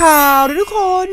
ข่าวทุกคน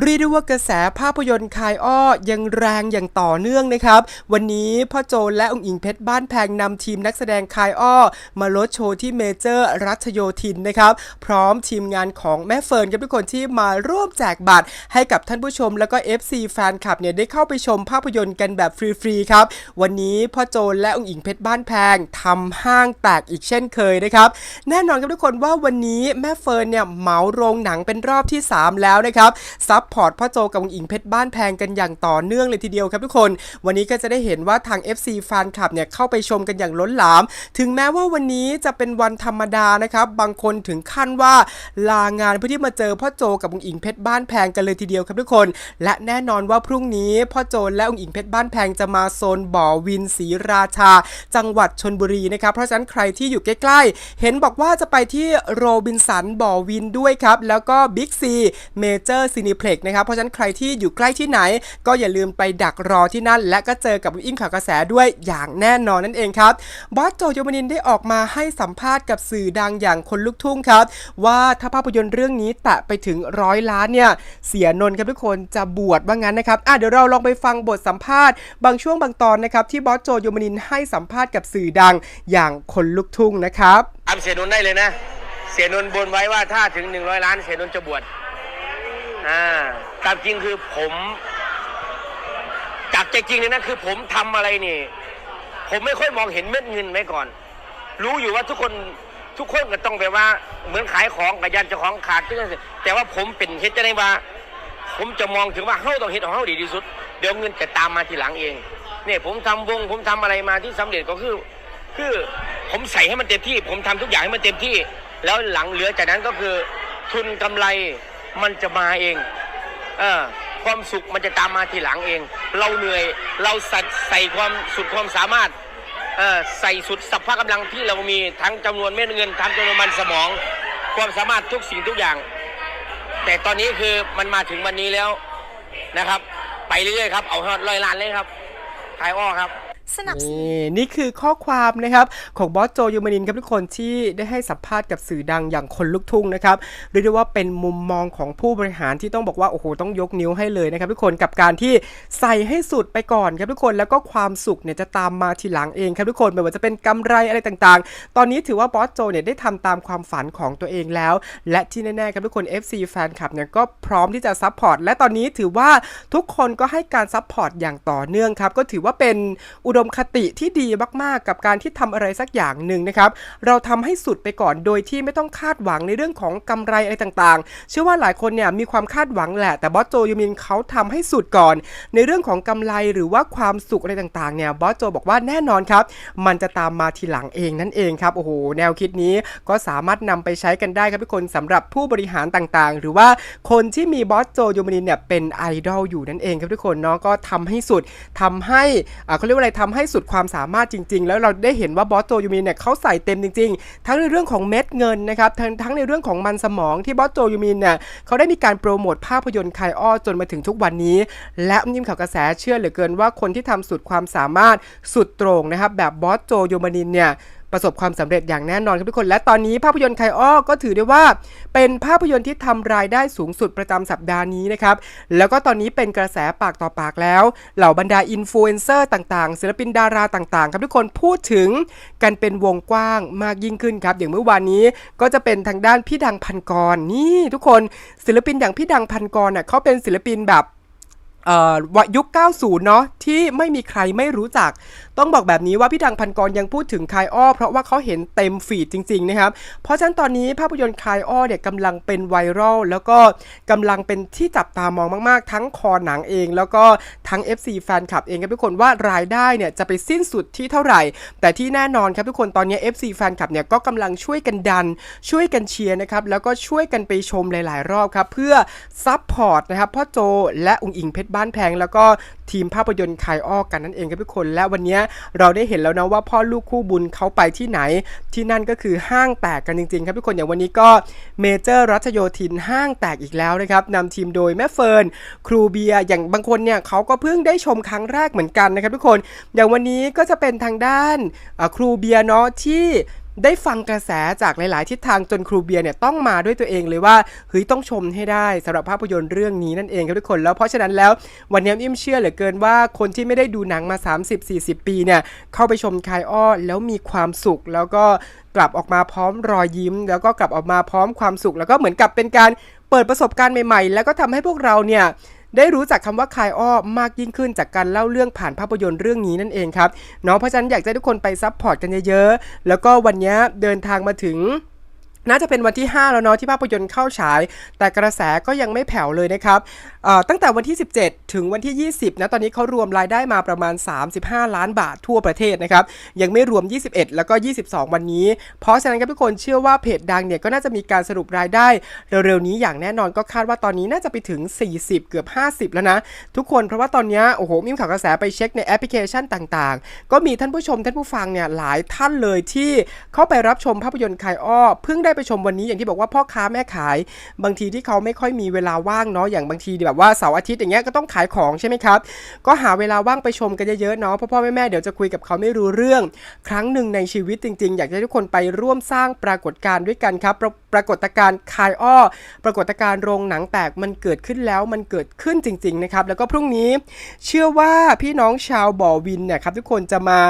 เรียกได้ว่ากระแสภาพยนตร์คายอ้อยังแรงอย่างต่อเนื่องนะครับ วันนี้พ่อโจและองค์อิงเพชรบ้านแพงนำทีมนักแสดงคายอ้อ มาลดโชว์ที่เมเจอร์รัชโยธินนะครับ พร้อมทีมงานของแม่เฟิร์นกับทุกคนที่มาร่วมแจกบัตร ให้กับท่านผู้ชมแล้วก็ FC แฟนคลับเนี่ยได้เข้าไปชมภาพยนตร์กันแบบฟรีๆครับวันนี้พ่อโจและองค์อิงเพชรบ้านแพงทำห้างแตกอีกเช่นเคยนะครับแน่นอนครับทุกคนว่าวันนี้แม่เฟิร์นเนี่ยเหมาโรงหนังเป็นรอบที่ 3 แล้วนะครับซับพอร์ตพ่อโจกับองอิงเพชรบ้านแพงกันอย่างต่อเนื่องเลยทีเดียวครับทุกคน วันนี้ก็จะได้เห็นว่าทาง FC แฟนคลับเนี่ยเข้าไปชมกันอย่างล้นหลาม ถึงแม้ว่าวันนี้จะเป็นวันธรรมดานะครับบางคนถึงขั้นว่าลางานเพื่อที่มาเจอพ่อโจกับองอิงเพชรบ้านแพงกันเลยทีเดียวครับทุกคน และแน่นอนว่าพรุ่งนี้พ่อโจและองค์อิงเพชรบ้านแพงจะมาโซนบ่อวินศรีราชา จังหวัดชนบุรีนะครับเพราะฉะนั้นใครที่อยู่ใกล้ๆ เห็นบอกว่าจะไปที่โรบินสันบ่อวินด้วยครับแล้วก็บิ๊กซีเมเจอร์ซีนิเพล็กนะครับเพราะฉะนั้นใครที่อยู่ใกล้ที่ไหน ก็อย่าลืมไปดักรอที่นั่น และก็เจอกับอิงข่าวกระแสด้วยอย่างแน่นอนนั่นเองครับบอสโจโยมนินได้ออกมาให้สัมภาษณ์กับสื่อดังอย่างคนลุกทุ่งครับว่าถ้าภาพยนตร์เรื่องนี้แตะไปถึงร้อยล้านเนี่ยเสียนนท์ครับทุกคนจะบวชว่างั้นนะครับอะเดี๋ยวเราลองไปฟังบทสัมภาษณ์ บางช่วงบางตอนนะครับที่บอสโจโยมนินให้สัมภาษณ์กับสื่อดังอย่างคนลุกทุ่งนะครับทำเสียนนท์ได้เลยนะ เสียนนท์บนไว้ว่าถ้าถึงหนึ่งร้อยล้าน เสียนนท์จะบวชอ่าตามจริงคือผมจากใจจริงเลยนะคือผมทำอะไรนี่ ผมไม่ค่อยมองเห็นเม็ดเงินไว้ก่อน รู้อยู่ว่าทุกคนทุกคนก็ต้องแบบว่า เหมือนขายของกับยันเจ้าของขาดทุกอย่างแต่ว่าผมเป็นเฮ็ดจะได้ว่า ผมจะมองถึงว่าเฮ้าต้องเฮ็ดของเฮ้าดีที่สุด เดี๋ยวเงินจะตามมาทีหลังเองเนี่ยผมทำวงผมทำอะไรมาที่สำเร็จก็คือ คือผมใส่ให้มันเต็มที่ ผมทำทุกอย่างให้มันเต็มที่ แล้วหลังเหลือจากนั้นก็คือทุนกำไรมันจะมาเองเออความสุขมันจะตามมาทีหลังเอง เราเหนื่อยเราใส่ใส่ความสุดความสามารถเออใส่สุดสัพพะกำลังที่เรามีทั้งจำนวนเม็ดเงินทั้งจำนวนมันสมอง ความสามารถทุกสิ่งทุกอย่าง แต่ตอนนี้คือมันมาถึงวันนี้แล้วนะครับ ไปเรื่อยๆครับเอาร้อยล้านเลยครับขายอ้อครับ สนับสนุนนี่นี่คือข้อความนะครับของบอสโจยูมานินครับทุกคนที่ได้ให้สัมภาษณ์กับสื่อดังอย่างคนลุกทุ่งนะครับเรียกได้ว่าเป็นมุมมองของผู้บริหารที่ต้องบอกว่าโอ้โหต้องยกนิ้วให้เลยนะครับทุกคนกับการที่ใส่ให้สุดไปก่อนครับทุกคนแล้วก็ความสุขเนี่ยจะตามมาทีหลังเองครับทุกคนไม่ว่าจะเป็นกำไรอะไรต่างๆ ตอนนี้ถือว่าบอสโจเนี่ยได้ทำตามความฝันของตัวเองแล้ว และที่แน่ๆครับทุกคน FC แฟนคลับเนี่ยก็พร้อมที่จะซัพพอร์ตและตอนนี้ถือว่าทุกคนก็ให้การซัพพอร์ตอย่างต่อเนื่องครับก็ถือว่าเป็นอุดมคติที่ดีมากๆ กับการที่ทำอะไรสักอย่างหนึ่งนะครับ เราทำให้สุดไปก่อนโดยที่ไม่ต้องคาดหวังในเรื่องของกำไรอะไรต่างๆ เชื่อว่าหลายคนเนี่ยมีความคาดหวังแหละ แต่บอสโจยูมินเขาทำให้สุดก่อน ในเรื่องของกำไรหรือว่าความสุขอะไรต่างๆเนี่ยบอสโจบอกว่าแน่นอนครับ มันจะตามมาทีหลังเองนั่นเองครับโอ้โหแนวคิดนี้ก็สามารถนำไปใช้กันได้ครับทุกคนสำหรับผู้บริหารต่างๆ หรือว่าคนที่มีบอสโจยูมินเนี่ยเป็นไอดอลอยู่นั่นเองครับทุกคนเนาะก็ทำให้สุดทำให้อ่าเขาเรียกว่าอะไรททำให้สุดความสามารถจริง ๆ แล้วเราได้เห็นว่าบอสโจยูมินเนี่ยเขาใส่เต็มจริง ๆ ทั้งในเรื่องของเม็ดเงินนะครับทั้งทั้งในเรื่องของมันสมองที่บอสโจยูมินเนี่ยเขาได้มีการโปรโมทภาพยนตร์คายอ้อจนมาถึงทุกวันนี้ และยิ้มข่าวกระแสเชื่อเหลือเกินว่าคนที่ทำสุดความสามารถสุดตรงนะครับแบบบอสโจยูมินเนี่ย ประสบความสำเร็จอย่างแน่นอนครับทุกคน และตอนนี้ภาพยนตร์ไคอ้อก็ถือได้ว่า เป็นภาพยนตร์ที่ทำรายได้สูงสุดประจำสัปดาห์นี้นะครับแล้วก็ตอนนี้เป็นกระแสปากต่อปากแล้ว เหล่าบรรดาอินฟลูเอนเซอร์ต่างๆ ศิลปินดาราต่างๆ ครับทุกคนพูดถึงกันเป็นวงกว้างมากยิ่งขึ้นครับอย่างเมื่อวานนี้ก็จะเป็นทางด้านพี่ดังพันกรนี่ทุกคนศิลปินอย่างพี่ดังพันกรน่ะเขาเป็นศิลปินแบบ วะยุค 90 เนาะที่ไม่มีใครไม่รู้จัก ต้องบอกแบบนี้ว่าพี่ดังพันกรยังพูดถึงคายอ้อ เพราะว่าเขาเห็นเต็มฟีดจริง ๆ นะครับ เพราะฉะนั้นตอนนี้ภาพยนตร์คายอ้อเนี่ยกำลังเป็นไวรัลแล้วก็กำลังเป็นที่จับตามองมาก ๆ ทั้งคอหนังเอง แล้วก็ทั้ง FC แฟนคลับเองครับทุกคนว่ารายได้เนี่ยจะไปสิ้นสุดที่เท่าไหร่ แต่ที่แน่นอนครับทุกคนตอนนี้ FC แฟนคลับเนี่ยก็กำลังช่วยกันดัน ช่วยกันเชียร์นะครับแล้วก็ช่วยกันไปชมหลาย ๆ รอบครับเพื่อซัพพอร์ตนะครับพ่อโจและอุ๋งอิงเพชรบ้านแพงแล้วก็ทีมภาพยนตร์คายอ้อกันนั่นเองครับทุกคน และวันนี้เราได้เห็นแล้วนะว่าพ่อลูกคู่บุญเขาไปที่ไหน ที่นั่นก็คือห้างแตกกันจริงๆ ครับทุกคนอย่างวันนี้ก็เมเจอร์รัชโยธินห้างแตกอีกแล้วนะครับนำทีมโดยแม่เฟิร์นครูเบียร์อย่างบางคนเนี่ยเขาก็เพิ่งได้ชมครั้งแรกเหมือนกันนะครับทุกคน อย่างวันนี้ก็จะเป็นทางด้านครูเบียร์เนาะที่ ได้ฟังกระแสจากหลาย ๆ ทิศทางจนครูเบียร์เนี่ยต้องมาด้วยตัวเองเลยว่าเฮ้ยต้องชมให้ได้สำหรับภาพยนตร์เรื่องนี้นั่นเองครับทุกคนแล้วเพราะฉะนั้นแล้ววันนี้อิ่มเชื่อเหลือเกินว่าคนที่ไม่ได้ดูหนังมา 30-40 ปีเนี่ยเข้าไปชมคายอ้อแล้วมีความสุขแล้วก็กลับออกมาพร้อมรอยยิ้ม แล้วก็กลับออกมาพร้อมความสุข แล้วก็เหมือนกับเป็นการเปิดประสบการณ์ใหม่ ๆ แล้วก็ทำให้พวกเราเนี่ย ได้รู้จักคำว่าคายอ้อมากยิ่งขึ้นจากการเล่าเรื่องผ่านภาพยนตร์เรื่องนี้นั่นเองครับเนาะเพราะฉะนั้นอยากจะให้ทุกคนไปซัพพอร์ตกันเยอะๆแล้วก็วันนี้เดินทางมาถึง น่าจะเป็นวันที่ 5 แล้วเนาะที่ภาพยนตร์เข้าฉาย แต่กระแสก็ยังไม่แผ่วเลยนะครับตั้งแต่วันที่ 17 ถึงวันที่ 20 นะ ตอนนี้เขารวมรายได้มาประมาณ 35 ล้านบาททั่วประเทศนะครับ ยังไม่รวม 21 แล้วก็ 22 วันนี้ เพราะฉะนั้นครับทุกคนเชื่อว่าเพจดังเนี่ยก็น่าจะมีการสรุปรายได้เร็วๆนี้อย่างแน่นอนก็คาดว่าตอนนี้น่าจะไปถึง 40 เกือบ 50 แล้วนะ ทุกคนเพราะว่าตอนเนี้ยโอ้โหมีข่าวกระแสไปเช็คในแอปพลิเคชันต่างๆ ก็มีท่านผู้ชมท่านผู้ฟังเนี่ยหลายท่านเลยที่เข้าไปรับชมภาพยนตร์คายอ้อเพิ่งได้ไปชมวันนี้อย่างที่บอกว่าพ่อค้าแม่ขาย บางทีที่เขาไม่ค่อยมีเวลาว่างเนาะอย่างบางทีแบบว่าเสาร์อาทิตย์อย่างเงี้ยก็ต้องขายของใช่ไหมครับ ก็หาเวลาว่างไปชมกันเยอะๆเนาะพ่อพ่อแม่แม่ๆเดี๋ยวจะคุยกับเขาไม่รู้เรื่อง ครั้งหนึ่งในชีวิตจริงๆ อยากให้ทุกคนไปร่วมสร้างปรากฏการณ์ด้วยกันครับปรปรากฏการณ์คายอ้อ ปรากฏการณ์โรงหนังแตกมันเกิดขึ้นแล้วมันเกิดขึ้นจริง ๆนะครับ แล้วก็พรุ่งนี้เชื่อว่าพี่น้องชาวบ่อวินเนี่ยครับทุกคนจะมา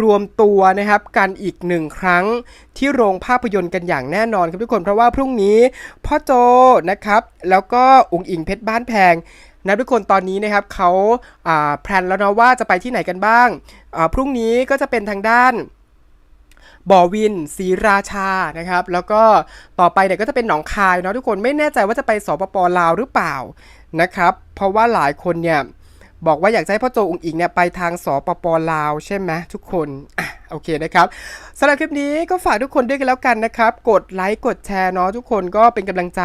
รวมตัวนะครับกันอีกหนึ่งครั้งที่โรงภาพยนตร์กันอย่างแน่นอนครับทุกคนเพราะว่าพรุ่งนี้พ่อโจนะครับ แล้วก็อุ๋งอิงเพชรบ้านแพงนะทุกคนตอนนี้นะครับเขาแพลนแล้วเนาะว่าจะไปที่ไหนกันบ้าง พรุ่งนี้ก็จะเป็นทางด้านบ่อวินศรีราชานะครับ แล้วก็ต่อไปเนี่ยก็จะเป็นหนองคายเนาะทุกคนไม่แน่ใจว่าจะไปสปปลาวหรือเปล่านะครับ เพราะว่าหลายคนเนี่ย บอกว่าอยากให้พ่อโจอุงอิงเนี่ยไปทางสปปลาวใช่ไหมทุกคนอะโอเคนะครับสำหรับคลิปนี้ก็ฝากทุกคนด้วยกันแล้วกันนะครับ กดไลค์กดแชร์เนาะทุกคนก็เป็นกำลังใจ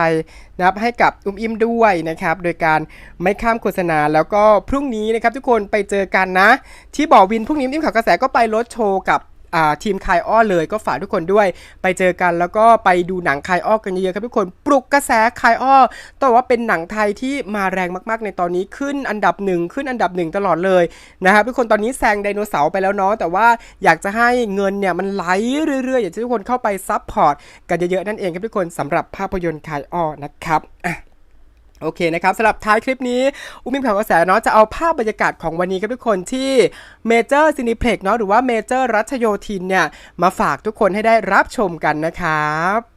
นะครับให้กับอุ้มอิมด้วยนะครับ โดยการไม่ข้ามโฆษณาแล้วก็พรุ่งนี้นะครับ ทุกคนไปเจอกันนะ ที่บ่อวินพรุ่งนี้อุ้มข่าวกระแสก็ไปรถโชว์กับ ทีมคายอ้อเลยก็ฝากทุกคนด้วย ไปเจอกันแล้วก็ไปดูหนังคายอ้อกันเยอะๆครับทุกคนปลุกกระแสคายอ้อต้องว่าเป็นหนังไทยที่มาแรงมากๆ ในตอนนี้ขึ้นอันดับหนึ่งขึ้นอันดับหนึ่งตลอดเลยนะครับทุกคนตอนนี้แซงไดโนเสาร์ไปแล้วเนาะแต่ว่าอยากจะให้เงินเนี่ยมันไหลเรื่อยๆ อยากจะให้ทุกคนเข้าไปซัพพอร์ตกันเยอะๆนั่นเองครับทุกคนสำหรับภาพยนตร์คายอ้อนะครับอะ โอเคนะครับสำหรับท้ายคลิปนี้อุ้มมิมข่าวกระแสเนาะจะเอาภาพบรรยากาศของวันนี้ครับทุกคนที่เมเจอร์ซินิเพล็กเนาะหรือว่าเมเจอร์รัชโยธินเนี่ยมาฝากทุกคนให้ได้รับชมกันนะครับ